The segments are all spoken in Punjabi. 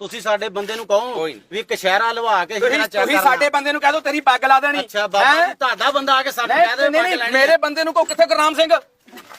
ਤੁਸੀਂ ਸਾਡੇ ਬੰਦੇ ਨੂੰ ਕਹੋ ਕੋਈ ਨਹੀਂ। ਵੀ ਕਸ਼ਹਿਰਾ ਲਵਾ ਕੇ ਤੁਸੀਂ ਜਿਹੜਾ ਚੈੱਕ ਤੁਸੀਂ। ਸਾਡੇ ਬੰਦੇ ਨੂੰ ਕਹਿ ਦੋ ਤੇਰੀ ਪੱਗ ਲਾ ਦੇਣੀ ਅੱਛਾ ਬਾਬਾ ਹੈਂ? ਜੀ ਤੁਹਾਡਾ ਬੰਦਾ ਆ ਕੇ ਸਾਡੇ ਕਹਿ ਦੇ ਨਹੀਂ ਪੱਗ ਨਹੀਂ ਲੈਣੀ ਮੇਰੇ। ਬੰਦੇ ਨੂੰ ਕੋ ਕਿੱਥੇ ਗੁਰਨਾਮ ਸਿੰਘ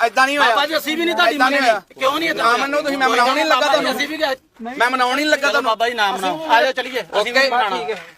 ਐਦਾਂ ਨਹੀਂ ਹੋਇਆ। ਬਾਬਾ ਜੀ ਅਸੀਂ ਵੀ ਨਹੀਂ ਤੁਹਾਡੀ ਏਦਾਂ ਨਹੀਂ ਮੰਨਣੀ। ਹੋਇਆ। ਕਿਉਂ ਨਹੀਂ ਨਾ ਮੰਨੋ ਤੁਸੀਂ ਮੈਂ ਮਨਾਉਣ ਨਹੀਂ ਲੱਗਾ ਤੁਹਾਨੂੰ। ਅਸੀਂ ਵੀ ਗਏ। ਮੈਂ ਮਨਾਉਣ ਨਹੀਂ ਲੱਗਾ ਚਲੋ ਤੁਹਾਨੂੰ। ਬਾਬਾ ਜੀ ਨਾਮ ਨਾ ਆ ਜਾਓ ਚਲੀਏ। ਅਸੀਂ ਵੀ ਠੀਕ ਹੈ।